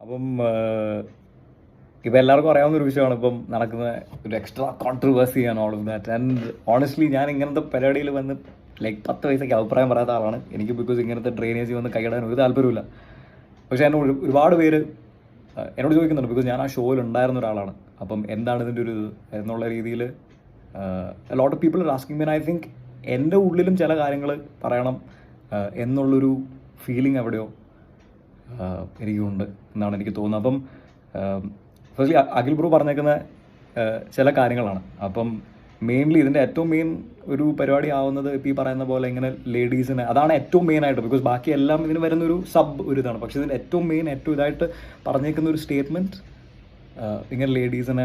അപ്പം ഇപ്പം എല്ലാവർക്കും അറിയാവുന്ന ഒരു വിഷയമാണ് ഇപ്പം നടക്കുന്ന ഒരു എക്സ്ട്രാ കോൺട്രവേഴ്സി ആണ് all of that and honestly ഞാൻ ഇങ്ങനത്തെ പരിപാടിയിൽ വന്ന് ലൈക്ക് പത്ത് പൈസയ്ക്ക് അഭിപ്രായം പറയാത്ത ആളാണ്. എനിക്ക് ബിക്കോസ് ഇങ്ങനത്തെ ഡ്രെയിനേജ് വന്ന് കൈയിടാൻ ഒരു താല്പര്യമില്ല പക്ഷേ എന്നെ ഒരു- ഒരുപാട് പേര് എന്നോട് ചോദിക്കുന്നുണ്ട്. ബിക്കോസ് ഞാൻ ആ ഷോയിൽ ഉണ്ടായിരുന്ന ഒരാളാണ്. അപ്പം എന്താണ് ഇതിന്റെ ഒരു എന്നുള്ള രീതിയിൽ lot of people asking mean I think എന്റെ ഉള്ളിലും ചില കാര്യങ്ങൾ പറയണം എന്നുള്ളൊരു ഫീലിംഗ് എവിടെയോ എനിക്കുണ്ട് എന്നാണ് എനിക്ക് തോന്നുന്നത്. അപ്പം ഫസ്റ്റ്ലി അഖിൽ ബ്രോ പറഞ്ഞേക്കുന്ന ചില കാര്യങ്ങളാണ്. അപ്പം മെയിൻലി ഇതിന്റെ ഏറ്റവും മെയിൻ ഒരു പരിപാടി ആവുന്നത് ഇപ്പോൾ ഈ പറയുന്ന പോലെ ഇങ്ങനെ ലേഡീസിന് അതാണ് ഏറ്റവും മെയിൻ ആയിട്ട്. ബിക്കോസ് ബാക്കി എല്ലാം ഇതിന് വരുന്ന ഒരു സബ് ഒരു ഇതാണ്. പക്ഷേ ഇതിന്റെ ഏറ്റവും മെയിൻ ഏറ്റവും ഇതായിട്ട് പറഞ്ഞേക്കുന്ന ഒരു സ്റ്റേറ്റ്മെന്റ് ഇങ്ങനെ ലേഡീസിന്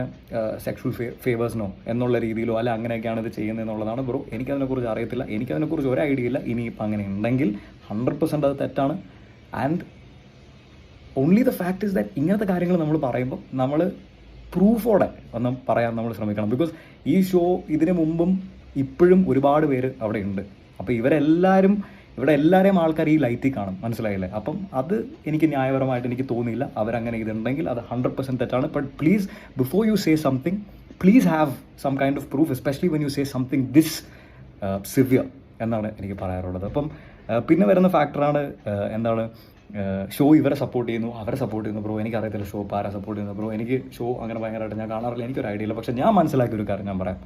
സെക്ഷൽ ഫേ ഫേവേഴ്സിനോ എന്നുള്ള രീതിയിലോ അല്ല അങ്ങനെയൊക്കെയാണ് ഇത് ചെയ്യുന്നത് എന്നുള്ളതാണ് ബ്രോ. എനിക്കതിനെക്കുറിച്ച് അറിയത്തില്ല. എനിക്കതിനെക്കുറിച്ച് ഒരു ഐഡിയ ഇല്ല. ഇനിയിപ്പോൾ അങ്ങനെ ഉണ്ടെങ്കിൽ ഹൺഡ്രഡ് പെർസെന്റ് അത് തെറ്റാണ്. And only the fact is that ഇങ്ങനത്തെ കാര്യങ്ങൾ നമ്മൾ പറയുമ്പോൾ നമ്മൾ പ്രൂഫോടെ ഒന്ന് പറയാൻ നമ്മൾ ശ്രമിക്കണം. ബിക്കോസ് ഈ ഷോ ഇതിനു മുമ്പും ഇപ്പോഴും ഒരുപാട് പേര് അവിടെ ഉണ്ട് അപ്പോൾ ഇവരെല്ലാവരും ഇവിടെ എല്ലാവരെയും ആൾക്കാർ ഈ ലൈറ്റിൽ കാണും. മനസ്സിലായില്ലേ? അപ്പം അത് എനിക്ക് ന്യായപരമായിട്ട് എനിക്ക് തോന്നിയില്ല. അവരങ്ങനെ ഇതുണ്ടെങ്കിൽ അത് ഹൺഡ്രഡ് പെർസെന്റ് തെറ്റാണ്. But please before you say something please have some kind of proof especially when you say something this severe എന്നാണ് എനിക്ക് പറയാറുള്ളത്. അപ്പം ആ, പിന്നെ വരുന്ന ഫാക്ടറാണ് എന്താണ് ഷോ ഇവരെ സപ്പോർട്ട് ചെയ്യുന്നു അവരെ സപ്പോർട്ട് ചെയ്യുന്നു ബ്രോ എനിക്ക് അറിയത്തില്ല ഷോ ആരാ സപ്പോർട്ട് ചെയ്യുന്നു ബ്രോ എനിക്ക് ഷോ അങ്ങനെ ഭയങ്കരമായിട്ട് ഞാൻ കാണാറില്ല. എനിക്കൊരു ഐഡിയ ഇല്ല. പക്ഷേ ഞാൻ മനസ്സിലാക്കിയ ഒരു കാര്യം ഞാൻ പറയാം.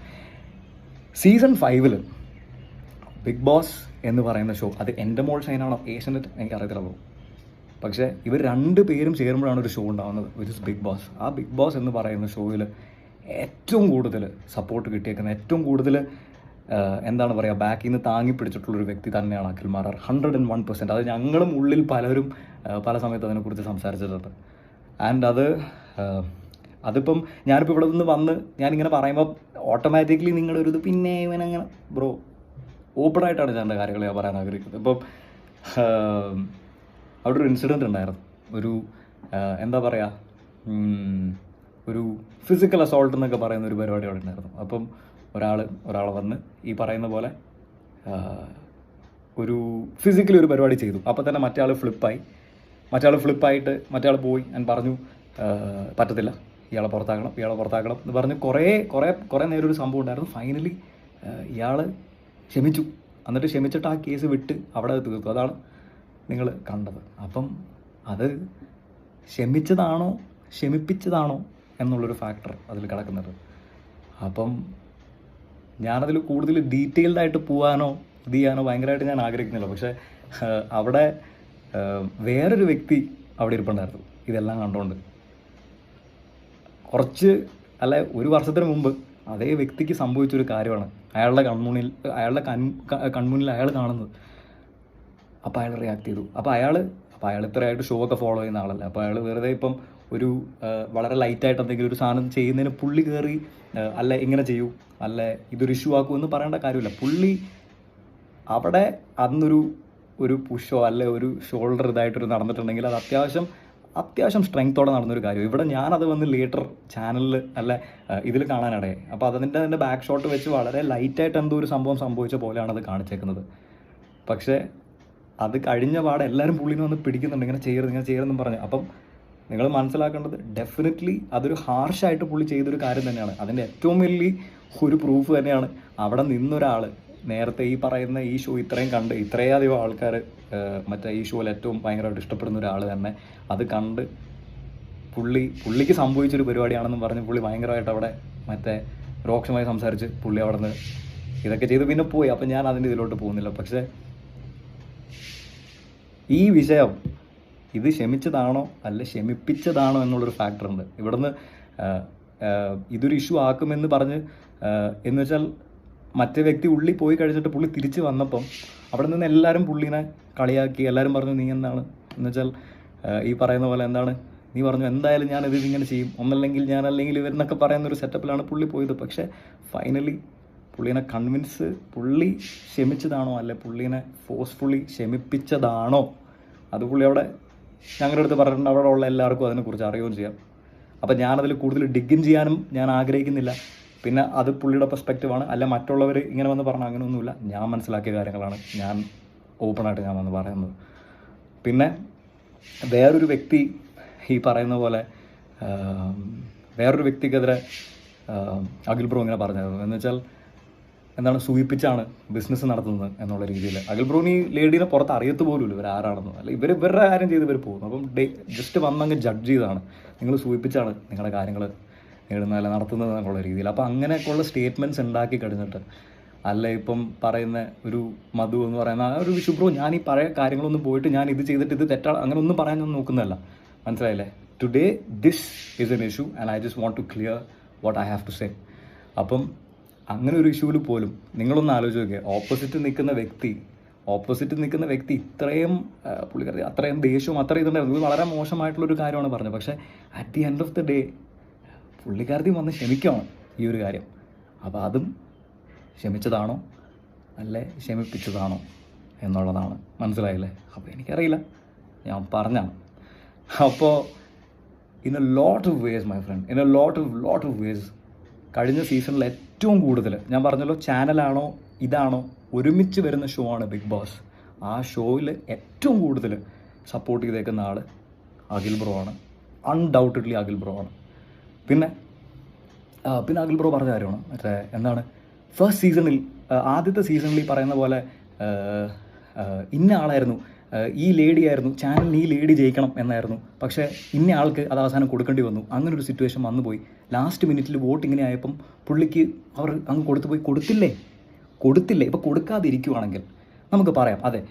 സീസൺ ഫൈവിൽ ബിഗ് ബോസ് എന്ന് പറയുന്ന ഷോ അത് എന്റെ മോൾ ഷൈനാണോ? ഏഷ്യനെറ്റ് എനിക്ക് അറിയത്തില്ല ബ്രോ പക്ഷേ ഇവർ രണ്ട് പേരും ചേരുമ്പോഴാണ് ഒരു ഷോ ഉണ്ടാകുന്നത് വിച്ച് ഇസ് ബിഗ് ബോസ് ആ ബിഗ് ബോസ് എന്ന് പറയുന്ന ഷോയിൽ ഏറ്റവും കൂടുതൽ സപ്പോർട്ട് കിട്ടിയേക്കുന്ന ഏറ്റവും കൂടുതൽ എന്താണ് പറയുക ബാക്കിൽ നിന്ന് താങ്ങി പിടിച്ചിട്ടുള്ളൊരു വ്യക്തി തന്നെയാണ് Akhil Marar hundred and one percent അത് ഞങ്ങളും ഉള്ളിൽ പലരും പല സമയത്ത് അതിനെക്കുറിച്ച് സംസാരിച്ചിട്ടുണ്ട്. ആൻഡ് അത് അതിപ്പം ഞാനിപ്പോൾ ഇവിടെ നിന്ന് വന്ന് ഞാനിങ്ങനെ പറയുമ്പോൾ ഓട്ടോമാറ്റിക്കലി നിങ്ങളുടെ ഒരു ഇത് പിന്നെ ഇവനങ്ങനെ ബ്രോ ഓപ്പൺ ആയിട്ടാണ് ഞാൻ എന്റെ കാര്യങ്ങൾ ഞാൻ പറയാൻ ആഗ്രഹിക്കുന്നത്. ഇപ്പം അവിടെ ഒരു ഇൻസിഡന്റ് ഉണ്ടായിരുന്നു. ഒരു എന്താ പറയുക ഒരു ഫിസിക്കൽ അസോൾട്ട് എന്നൊക്കെ പറയുന്ന ഒരു പരിപാടി അവിടെ ഉണ്ടായിരുന്നു. അപ്പം ഒരാൾ ഒരാൾ വന്ന് ഈ പറയുന്ന പോലെ ഒരു ഫിസിക്കലി ഒരു പരിപാടി ചെയ്തു. അപ്പോൾ തന്നെ മറ്റേ ആൾ ഫ്ലിപ്പായി മറ്റേ ആൾ ഫ്ലിപ്പായിട്ട് മറ്റേ ആൾ പോയി ഞാൻ പറഞ്ഞു പറ്റത്തില്ല. ഇയാളെ പുറത്താക്കണം ഇയാളെ പുറത്താക്കണം എന്ന് പറഞ്ഞ് കുറേ കുറേ കുറേ നേരം ഒരു സംഭവം ഉണ്ടായിരുന്നു. ഫൈനലി ഇയാൾ ക്ഷമിച്ചു. എന്നിട്ട് ക്ഷമിച്ചിട്ട് ആ കേസ് വിട്ട് അവിടെ തീർത്തു. അതാണ് നിങ്ങൾ കണ്ടത്. അപ്പം അത് ക്ഷമിച്ചതാണോ ക്ഷമിപ്പിച്ചതാണോ എന്നുള്ളൊരു ഫാക്ടർ അതിൽ കിടക്കുന്നത്. അപ്പം ഞാനതിൽ കൂടുതൽ ഡീറ്റെയിൽഡ് ആയിട്ട് പോകാനോ ഇത് ചെയ്യാനോ ഭയങ്കരമായിട്ട് ഞാൻ ആഗ്രഹിക്കുന്നില്ല. പക്ഷേ അവിടെ വേറൊരു വ്യക്തി അവിടെ ഇരിപ്പുണ്ടായിരുന്നു. ഇതെല്ലാം കണ്ടുകൊണ്ട് കുറച്ച് അല്ല ഒരു വർഷത്തിന് മുമ്പ് അതേ വ്യക്തിക്ക് സംഭവിച്ചൊരു കാര്യമാണ് അയാളുടെ കൺമുണിൽ അയാളുടെ കൺ കൺമുന്നിൽ അയാൾ കാണുന്നത്. അപ്പോൾ അയാൾ റിയാക്ട് ചെയ്തു. അപ്പോൾ അയാൾ അപ്പോൾ അയാൾ ഇത്രയായിട്ട് ഷോ ഒക്കെ ഫോളോ ചെയ്യുന്ന ആളല്ല? അപ്പോൾ അയാൾ വെറുതെ ഇപ്പം ഒരു വളരെ ലൈറ്റായിട്ട് എന്തെങ്കിലും ഒരു സാധനം ചെയ്യുന്നതിന് പുള്ളി കയറി അല്ല ഇങ്ങനെ ചെയ്യൂ അല്ല ഇതൊരു ഇഷ്യൂ ആക്കൂ എന്ന് പറയേണ്ട കാര്യമില്ല. പുള്ളി അവിടെ അന്നൊരു ഒരു പുഷോ അല്ലെ ഒരു ഷോൾഡർ ഇതായിട്ടൊരു നടന്നിട്ടുണ്ടെങ്കിൽ അത് അത്യാവശ്യം അത്യാവശ്യം സ്ട്രെങ്ത്തോടെ നടന്നൊരു കാര്യം. ഇവിടെ ഞാനത് വന്ന് ലേറ്റർ ചാനലിൽ അല്ല ഇതിൽ കാണാനിടയെ അപ്പോൾ അതിന്റെ അതിന്റെ ബാക്ക് ഷോട്ട് വെച്ച് വളരെ ലൈറ്റായിട്ട് എന്തോ ഒരു സംഭവം സംഭവിച്ച പോലെയാണ് അത് കാണിച്ചേക്കുന്നത്. പക്ഷേ അത് കഴിഞ്ഞ പാടെ എല്ലാവരും പുള്ളിനെ വന്ന് പിടിക്കുന്നുണ്ട്. ഇങ്ങനെ ചെയ്യരുത് ഇങ്ങനെ ചെയ്യരുതെന്നും പറഞ്ഞു. അപ്പം നിങ്ങൾ മനസ്സിലാക്കേണ്ടത് ഡെഫിനറ്റ്ലി അതൊരു ഹാർഷായിട്ട് പുള്ളി ചെയ്തൊരു കാര്യം തന്നെയാണ്. അതിന്റെ ഏറ്റവും വലിയ ഒരു പ്രൂഫ് തന്നെയാണ് അവിടെ നിന്നൊരാൾ നേരത്തെ ഈ പറയുന്ന ഈ ഷോ ഇത്രയും കണ്ട് ഇത്രയധികം ആൾക്കാർ മറ്റേ ഈ ഷോയിൽ ഏറ്റവും ഭയങ്കരമായിട്ട് ഇഷ്ടപ്പെടുന്ന ഒരാൾ തന്നെ അത് കണ്ട് പുള്ളി പുള്ളിക്ക് സംഭവിച്ചൊരു പരിപാടിയാണെന്നും പറഞ്ഞ് പുള്ളി ഭയങ്കരമായിട്ട് അവിടെ മറ്റേ രോക്ഷമായി സംസാരിച്ച് പുള്ളി അവിടെ നിന്ന് ഇതൊക്കെ ചെയ്ത് പിന്നെ പോയി. അപ്പം ഞാൻ അതിന്റെ ഇതിലോട്ട് പോകുന്നില്ല. പക്ഷേ ഈ വിഷയം ഇത് ക്ഷമിച്ചതാണോ അല്ല ക്ഷമിപ്പിച്ചതാണോ എന്നുള്ളൊരു ഫാക്ടർ ഉണ്ട്. ഇവിടുന്ന് ഇതൊരു ഇഷ്യൂ ആക്കുമെന്ന് പറഞ്ഞ് എന്ന് വെച്ചാൽ മറ്റേ വ്യക്തി ഉള്ളി പോയി കഴിച്ചിട്ട് പുള്ളി തിരിച്ചു വന്നപ്പം അവിടെ നിന്ന് എല്ലാവരും പുള്ളീനെ കളിയാക്കി എല്ലാവരും പറഞ്ഞു നീ എന്താണ്? എന്ന് വെച്ചാൽ ഈ പറയുന്ന പോലെ എന്താണ്? നീ പറഞ്ഞു എന്തായാലും ഞാൻ ഇത് ഇങ്ങനെ ചെയ്യും. ഒന്നല്ലെങ്കിൽ ഞാൻ അല്ലെങ്കിൽ ഇവരെന്നൊക്കെ പറയുന്ന ഒരു സെറ്റപ്പിലാണ് പുള്ളി പോയത്. പക്ഷേ ഫൈനലി പുള്ളീനെ കൺവിൻസ് പുള്ളി ക്ഷമിച്ചതാണോ? അല്ലെ പുള്ളീനെ ഫോഴ്സ്ഫുള്ളി ക്ഷമിപ്പിച്ചതാണോ? അത് പുള്ളി അവിടെ ഞങ്ങളുടെ അടുത്ത് പറഞ്ഞിട്ടുണ്ട് അവിടെ ഉള്ള എല്ലാവർക്കും അതിനെക്കുറിച്ച് അറിയുകയും ചെയ്യാം. അപ്പം ഞാനതിൽ കൂടുതൽ ഡിഗ്ഗിങ് ചെയ്യാനും ഞാൻ ആഗ്രഹിക്കുന്നില്ല. പിന്നെ അത് പുള്ളിയുടെ പെർസ്പെക്റ്റീവാണ് അല്ല മറ്റുള്ളവർ ഇങ്ങനെ വന്ന് പറഞ്ഞാൽ അങ്ങനെയൊന്നുമില്ല. ഞാൻ മനസ്സിലാക്കിയ കാര്യങ്ങളാണ് ഞാൻ ഓപ്പണായിട്ട് ഞാൻ വന്ന് പറയുന്നത്. പിന്നെ വേറൊരു വ്യക്തി ഈ പറയുന്ന പോലെ വേറൊരു വ്യക്തിക്കെതിരെ അഖിൽ ബ്രോ ഇങ്ങനെ പറഞ്ഞായിരുന്നു. എന്ന് വെച്ചാൽ എന്താണ് സൂചിപ്പിച്ചാണ് ബിസിനസ് നടത്തുന്നത് എന്നുള്ള രീതിയിൽ. അഖിൽ ബ്രൂണി ലേഡീനെ പുറത്ത് അറിയത്ത് പോലും ഇവർ ആരാണെന്ന്. അല്ല ഇവർ ഇവരുടെ കാര്യം ചെയ്ത് ഇവർ പോകുന്നു. അപ്പം ഡേ ജസ്റ്റ് വന്നങ്ങ് ജഡ്ജ് ചെയ്താണ്. നിങ്ങൾ സൂചിപ്പിച്ചാണ് നിങ്ങളുടെ കാര്യങ്ങൾ നേടുന്നതല്ല നടത്തുന്നത് എന്നുള്ള രീതിയിൽ. അപ്പോൾ അങ്ങനെയൊക്കെയുള്ള സ്റ്റേറ്റ്മെന്റ്സ് ഉണ്ടാക്കി കഴിഞ്ഞിട്ട് അല്ല ഇപ്പം പറയുന്ന ഒരു മധു എന്ന് പറയുന്ന ആ ഒരു വിഷു ബ്രോ ഞാൻ ഈ പഴയ കാര്യങ്ങളൊന്നും പോയിട്ട് ഞാൻ ഇത് ചെയ്തിട്ട് ഇത് തെറ്റാണ് അങ്ങനെ ഒന്നും പറയാനൊന്നും നോക്കുന്നതല്ല. മനസ്സിലായില്ലേ? Today this is an issue and I just want to clear what I have to say അപ്പം അങ്ങനെ ഒരു ഇഷ്യൂവിൽ പോലും നിങ്ങളൊന്ന് ആലോചിച്ച് നോക്കിയാൽ ഓപ്പോസിറ്റ് നിൽക്കുന്ന വ്യക്തി ഓപ്പോസിറ്റ് നിൽക്കുന്ന വ്യക്തി ഇത്രയും പുള്ളിക്കാരി അത്രയും ദേഷ്യവും അത്രയും ഇതുണ്ടായിരുന്നു. ഇത് വളരെ മോശമായിട്ടുള്ളൊരു കാര്യമാണ് പറഞ്ഞത്. പക്ഷേ at the end of the day പുള്ളിക്കാരത്തി വന്ന് ക്ഷമിക്കണം ഈ ഒരു കാര്യം. അപ്പോൾ അതും ക്ഷമിച്ചതാണോ? അല്ലെ? ക്ഷമിപ്പിച്ചതാണോ? എന്നുള്ളതാണ്. മനസ്സിലായില്ലേ? അപ്പോൾ എനിക്കറിയില്ല. ഞാൻ പറഞ്ഞാണ് അപ്പോൾ in a lot of ways my friend in a lot of lot of ways കഴിഞ്ഞ സീസണിൽ ഏറ്റവും കൂടുതൽ ഞാൻ പറഞ്ഞല്ലോ ചാനലാണോ ഇതാണോ ഒരുമിച്ച് വരുന്ന ഷോ ആണ് ബിഗ് ബോസ് ആ ഷോയിൽ ഏറ്റവും കൂടുതൽ സപ്പോർട്ട് ചെയ്തേക്കുന്ന ആൾ അഖിൽ ബ്രോ ആണ്. അൺഡൗട്ടഡ്ലി അഖിൽ ബ്രോ ആണ്. പിന്നെ പിന്നെ അഖിൽ ബ്രോ പറഞ്ഞ കാര്യമാണ്. മറ്റേ എന്താണ് ഫസ്റ്റ് സീസണിൽ ആദ്യത്തെ സീസണിൽ പറയുന്ന പോലെ ഇന്ന ആളായിരുന്നു. ഈ ലേഡി ആയിരുന്നു. ചാനലിന് ഈ ലേഡി ജയിക്കണം എന്നായിരുന്നു. പക്ഷേ ഇന്ന ആൾക്ക് അത് അവസാനം കൊടുക്കേണ്ടി വന്നു. അങ്ങനെ ഒരു സിറ്റുവേഷൻ വന്നു പോയി. ലാസ്റ്റ് മിനിറ്റിൽ വോട്ട് ഇങ്ങനെ ആയപ്പം പുള്ളിക്ക് അവർ അങ്ങ് കൊടുത്തു പോയി. കൊടുത്തില്ലേ? കൊടുത്തില്ലേ? ഇപ്പോൾ കൊടുക്കാതിരിക്കുവാണെങ്കിൽ നമുക്ക് പറയാം. അതെ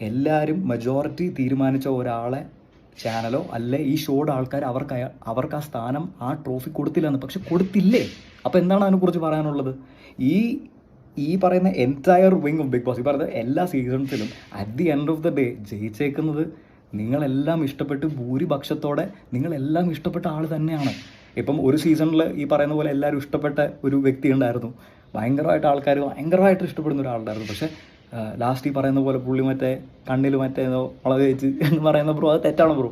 എല്ലാവരും മെജോറിറ്റി തീരുമാനിച്ച ഒരാളെ ചാനലോ അല്ലെ ഈ ഷോയുടെ ആൾക്കാർ അവർക്ക് അവർക്ക് ആ സ്ഥാനം ആ ട്രോഫി കൊടുത്തില്ലെന്ന് പക്ഷെ കൊടുത്തില്ലേ? അപ്പോൾ എന്താണ് അതിനെക്കുറിച്ച് പറയാനുള്ളത്? ഈ ഈ പറയുന്ന entire wing of Bigg Boss ഈ പറയുന്ന എല്ലാ സീസൺസിലും at the end of the day ജയിച്ചേക്കുന്നത് നിങ്ങളെല്ലാം ഇഷ്ടപ്പെട്ട് ഭൂരിപക്ഷത്തോടെ നിങ്ങളെല്ലാം ഇഷ്ടപ്പെട്ട ആൾ തന്നെയാണ്. ഇപ്പം ഒരു സീസണിൽ ഈ പറയുന്ന പോലെ എല്ലാവരും ഇഷ്ടപ്പെട്ട ഒരു വ്യക്തി ഉണ്ടായിരുന്നു. ഭയങ്കരമായിട്ട് ആൾക്കാർ ഭയങ്കരമായിട്ട് ഇഷ്ടപ്പെടുന്ന ഒരാളുണ്ടായിരുന്നു. പക്ഷേ ലാസ്റ്റ് ഈ പറയുന്ന പോലെ പുള്ളി മറ്റേ കണ്ണിൽ മറ്റേ മുളക് വെച്ച് എന്ന് പറയുന്ന ബ്രോ അത് തെറ്റാണ് ബ്രോ.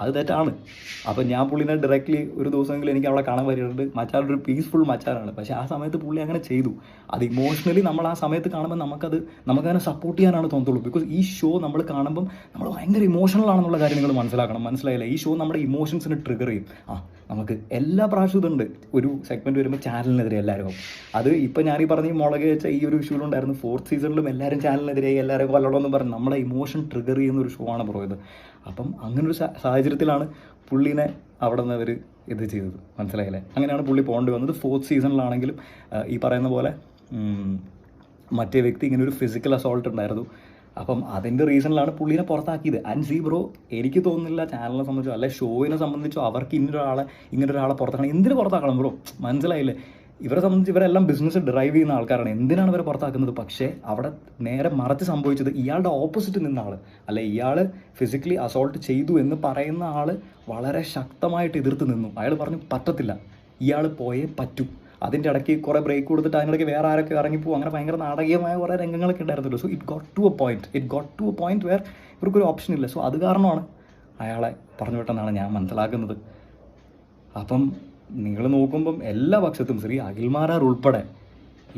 അത് തെറ്റാണ്. അപ്പം ഞാൻ പുള്ളിനെ ഡയറക്റ്റ്ലി ഒരു ദിവസമെങ്കിലും എനിക്ക് അവിടെ കാണാൻ പറ്റിയിട്ടുണ്ട് മച്ചാനൊരു പീസ്ഫുൾ മച്ചാനാണ്. പക്ഷേ ആ സമയത്ത് പുള്ളി അങ്ങനെ ചെയ്തു. അത് ഇമോഷണലി നമ്മൾ ആ സമയത്ത് കാണുമ്പോൾ നമുക്കത് നമുക്കതിനെ സപ്പോർട്ട് ചെയ്യാനാണ് തോന്നത്തുള്ളൂ. ബിക്കോസ് ഈ ഷോ നമ്മൾ കാണുമ്പം നമ്മൾ ഭയങ്കര ഇമോഷണൽ ആണെന്നുള്ള കാര്യം നിങ്ങൾ മനസ്സിലാക്കണം. മനസ്സിലായില്ല? ഈ ഷോ നമ്മുടെ ഇമോഷൻസിനെ ട്രിഗർ ചെയ്യും. ആ നമുക്ക് എല്ലാ പ്രാവശ്യവും ഇതുണ്ട്. ഒരു സെഗ്മെന്റ് വരുമ്പോൾ ചാനലിനെതിരെ എല്ലാവരും. അത് ഇപ്പം ഞാൻ ഈ പറഞ്ഞ മുളക് വെച്ച ഈ ഒരു ഇഷ്യൂലുണ്ടായിരുന്നു ഫോർത്ത് സീസണിലും എല്ലാവരും ചാനലിനെതിരെ എല്ലാവരും കൊല്ലണമെന്ന് പറഞ്ഞു നമ്മളെ ഇമോഷൻ ട്രിഗർ ചെയ്യുന്ന ഒരു ഷോ ആണ് ഇത്. അപ്പം അങ്ങനൊരു സാഹചര്യത്തിലാണ് പുള്ളിനെ അവിടെ നിന്ന് അവർ ഇത് ചെയ്തത്. മനസ്സിലായില്ലേ? അങ്ങനെയാണ് പുള്ളി പോകേണ്ടി വന്നത്. ഫോർത്ത് സീസണിലാണെങ്കിലും ഈ പറയുന്ന പോലെ മറ്റേ വ്യക്തി ഇങ്ങനെ ഒരു ഫിസിക്കൽ അസോൾട്ട് ഉണ്ടായിരുന്നു. അപ്പം അതിന്റെ റീസണിലാണ് പുള്ളീനെ പുറത്താക്കിയത്. ആൻഡ് സി ബ്രോ എനിക്ക് തോന്നുന്നില്ല ചാനലിനെ സംബന്ധിച്ചോ അല്ലെ ഷോയിനെ സംബന്ധിച്ചോ അവർക്ക് ഇന്നൊരാളെ ഇങ്ങനെ ഒരാളെ പുറത്താക്കണം. എന്തിനു പുറത്താക്കണം ബ്രോ മനസ്സിലായില്ലേ? ഇവരെ സംബന്ധിച്ച് ഇവരെല്ലാം ബിസിനസ് ഡ്രൈവ് ചെയ്യുന്ന ആൾക്കാരാണ്. എന്തിനാണ് ഇവരെ പുറത്താക്കുന്നത്? പക്ഷേ അവിടെ നേരെ മറച്ച് സംഭവിച്ചത് ഇയാളുടെ ഓപ്പോസിറ്റ് നിന്ന ആൾ അല്ലെ ഇയാൾ ഫിസിക്കലി അസോൾട്ട് ചെയ്തു എന്ന് പറയുന്ന ആൾ വളരെ ശക്തമായിട്ട് എതിർത്ത് നിന്നു. അയാൾ പറഞ്ഞു പറ്റത്തില്ല. ഇയാൾ പോയേ പറ്റൂ. അതിന്റെ ഇടയ്ക്ക് കുറേ ബ്രേക്ക് കൊടുത്തിട്ട് അതിനിടയ്ക്ക് വേറെ ആരൊക്കെ ഇറങ്ങിപ്പോകും. അങ്ങനെ ഭയങ്കര നാടകീയമായ കുറേ രംഗങ്ങളൊക്കെ ഉണ്ടായിരുന്നല്ലോ. So it got to a point it got to a point where ഇവർക്കൊരു ഓപ്ഷൻ ഇല്ല. സോ അത് കാരണമാണ് അയാളെ പറഞ്ഞു വിട്ടെന്നാണ് ഞാൻ മനസ്സിലാക്കുന്നത്. അപ്പം നിങ്ങൾ നോക്കുമ്പം എല്ലാ പക്ഷത്തും ശ്രീ അഖിൽമാരാർ ഉൾപ്പെടെ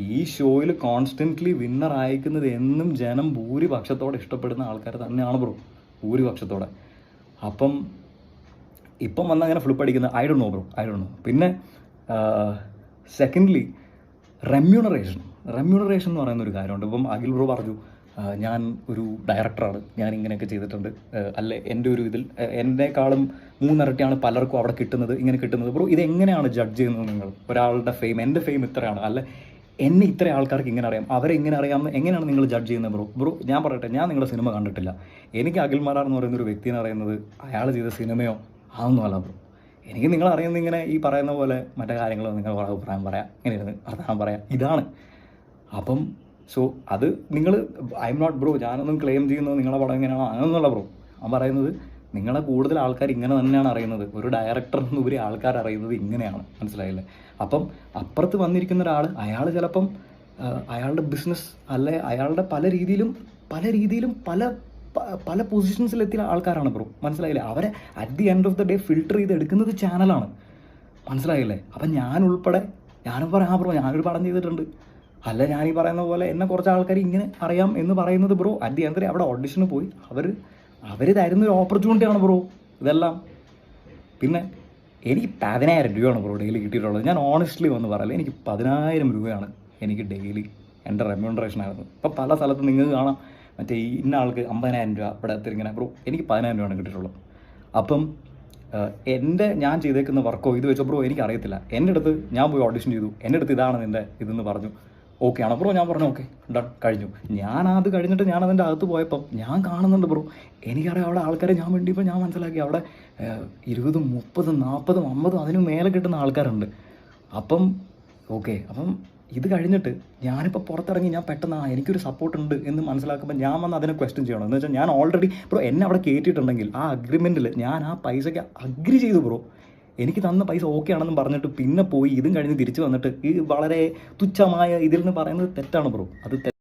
ഈ ഷോയിൽ കോൺസ്റ്റന്റ്ലി വിന്നർ അയക്കുന്നത് എന്നും ജനം ഭൂരിപക്ഷത്തോടെ ഇഷ്ടപ്പെടുന്ന ആൾക്കാർ തന്നെയാണ് ബ്രോ ഭൂരിപക്ഷത്തോടെ. അപ്പം ഇപ്പം വന്ന് അങ്ങനെ ഫ്ലിപ്പ് അടിക്കുന്ന I do know bro I do know പിന്നെ സെക്കൻഡ്ലി റെമ്യൂണറേഷൻ റെമ്യൂണറേഷൻ എന്ന് പറയുന്ന ഒരു കാര്യമുണ്ട്. ഇപ്പം അഖിൽ ബ്രോ പറഞ്ഞു ഞാൻ ഒരു ഡയറക്ടറാണ് ഞാൻ ഇങ്ങനെയൊക്കെ ചെയ്തിട്ടുണ്ട്. അല്ലെ എന്റെ ഒരു ഇതിൽ എന്നെക്കാളും മൂന്നിരട്ടിയാണ് പലർക്കും അവിടെ കിട്ടുന്നത് ഇങ്ങനെ കിട്ടുന്നത്. ബ്രോ ഇതെങ്ങനെയാണ് ജഡ്ജ് ചെയ്യുന്നത് നിങ്ങൾ? ഒരാളുടെ ഫെയിം എന്റെ ഫെയിം ഇത്രയാണ്. അല്ലെ എന്നെ ഇത്ര ആൾക്കാർക്ക് ഇങ്ങനെ അറിയാം. അവരെ എങ്ങനെ അറിയാമെന്ന് എങ്ങനെയാണ് നിങ്ങൾ ജഡ്ജ് ചെയ്യുന്നത് ബ്രോ? ബ്രോ ഞാൻ പറയട്ടെ ഞാൻ നിങ്ങളുടെ സിനിമ കണ്ടിട്ടില്ല. എനിക്ക് അഖിൽ മരാർ എന്ന് പറയുന്ന ഒരു വ്യക്തി എന്ന് പറയുന്നത് അയാൾ ചെയ്ത സിനിമയോ? അതൊന്നും അല്ല ബ്രോ. എനിക്ക് നിങ്ങൾ അറിയുന്നത് ഇങ്ങനെ ഈ പറയുന്ന പോലെ മറ്റേ കാര്യങ്ങളോ നിങ്ങൾ അഭിപ്രായം പറയാം. ഇങ്ങനെ ഇരുന്ന് പറയാം. ഇതാണ്. അപ്പം സോ അത് നിങ്ങൾ ഐ എം നോട്ട് ബ്രോ ഞാനൊന്നും ക്ലെയിം ചെയ്യുന്നത് നിങ്ങളെ പടം ഇങ്ങനെയാണോ അങ്ങനെയൊന്നുള്ള ബ്രോ ഞാൻ പറയുന്നത് നിങ്ങളെ കൂടുതൽ ആൾക്കാർ ഇങ്ങനെ തന്നെയാണ് അറിയുന്നത്. ഒരു ഡയറക്ടർ എന്നുപരി ആൾക്കാർ അറിയുന്നത് ഇങ്ങനെയാണ്. മനസ്സിലായില്ലേ? അപ്പം അപ്പുറത്ത് വന്നിരിക്കുന്ന ഒരാൾ അയാൾ ചിലപ്പം അയാളുടെ ബിസിനസ് അല്ലെ അയാളുടെ പല രീതിയിലും പല രീതിയിലും പല പല പൊസിഷൻസിലെത്തിയ ആൾക്കാരാണ് ബ്രോ മനസ്സിലായില്ലേ? അവരെ at the end of the day filter ചെയ്ത് എടുക്കുന്നത് ചാനലാണ് മനസ്സിലായില്ലേ? അപ്പം ഞാൻ ഉൾപ്പെടെ ഞാനും പറയാം ബ്രോ ഞാനൊരു പടം ചെയ്തിട്ടുണ്ട്. അല്ല ഞാൻ ഈ പറയുന്ന പോലെ എന്നെ കുറച്ച് ആൾക്കാർ ഇങ്ങനെ അറിയാം എന്ന് പറയുന്നത് ബ്രോ അറ്റ് എൻഡ് അവിടെ ഓഡിഷന് പോയി. അവർ അവർ തരുന്ന ഒരു ഓപ്പർച്യൂണിറ്റിയാണ് ബ്രോ ഇതെല്ലാം. പിന്നെ എനിക്ക് പതിനായിരം രൂപയാണ് ബ്രോ ഡെയിലി കിട്ടിയിട്ടുള്ളത്. ഞാൻ ഓണസ്റ്റ്ലി വന്ന് പറയാം എനിക്ക് പതിനായിരം രൂപയാണ് എനിക്ക് ഡെയിലി എന്റെ റെമ്യൂണറേഷൻ ആയിരുന്നു ഇപ്പോൾ പല സ്ഥലത്തും നിങ്ങൾക്ക് കാണാം. മറ്റേ ഈ ഇന്ന ആൾക്ക് അമ്പതിനായിരം രൂപ ഇവിടെ എത്തിരിങ്ങനെ ബ്രോ എനിക്ക് പതിനായിരം രൂപയാണ് കിട്ടിയിട്ടുള്ളത്. അപ്പം എന്റെ ഞാൻ ചെയ്തേക്കുന്ന വർക്കോ ഇത് വെച്ചോ ബ്രോ എനിക്ക് അറിയത്തില്ല എന്റെ അടുത്ത് ഞാൻ പോയി ഓഡിഷൻ ചെയ്തു. എന്റെ അടുത്ത് ഇതാണ് നിന്റെ ഇതെന്ന് പറഞ്ഞു. ഓക്കെ ആണ്? ബ്രോ ഞാൻ പറഞ്ഞു ഓക്കെ ഡൺ കഴിഞ്ഞു. ഞാൻ അത് കഴിഞ്ഞിട്ട് ഞാൻ അതിന്റെ അകത്ത് പോയപ്പം ഞാൻ കാണുന്നുണ്ട് ബ്രോ. എനിക്കറിയാം അവിടെ ആൾക്കാരെ ഞാൻ വേണ്ടിയപ്പോൾ ഞാൻ മനസ്സിലാക്കി. അവിടെ ഇരുപതും മുപ്പതും നാൽപ്പതും അമ്പതും അതിന് മേലെ കിട്ടുന്ന ആൾക്കാരുണ്ട്. അപ്പം ഓക്കെ അപ്പം ഇത് കഴിഞ്ഞിട്ട് ഞാനിപ്പോൾ പുറത്തിറങ്ങി ഞാൻ പെട്ടെന്ന് ആ എനിക്കൊരു സപ്പോർട്ട് ഉണ്ട് എന്ന് മനസ്സിലാക്കുമ്പോൾ ഞാൻ വന്ന് അതിനെ ക്വസ്റ്റ്യൻ ചെയ്യണം. എന്ന് വെച്ചാൽ ഞാൻ ഓൾറെഡി ബ്രോ എന്നെ അവിടെ കയറ്റിയിട്ടുണ്ടെങ്കിൽ ആ അഗ്രിമെന്റിൽ ഞാൻ ആ പൈസയ്ക്ക് അഗ്രി ചെയ്തു ബ്രോ. എനിക്ക് തന്ന പൈസ ഓക്കെ ആണെന്ന് പറഞ്ഞിട്ട് പിന്നെ പോയി ഇതും കഴിഞ്ഞ് തിരിച്ചു വന്നിട്ട് ഈ വളരെ തുച്ഛമായ ഇതിൽ നിന്ന് പറയുന്നത് തെറ്റാണ് ബ്രോ അത്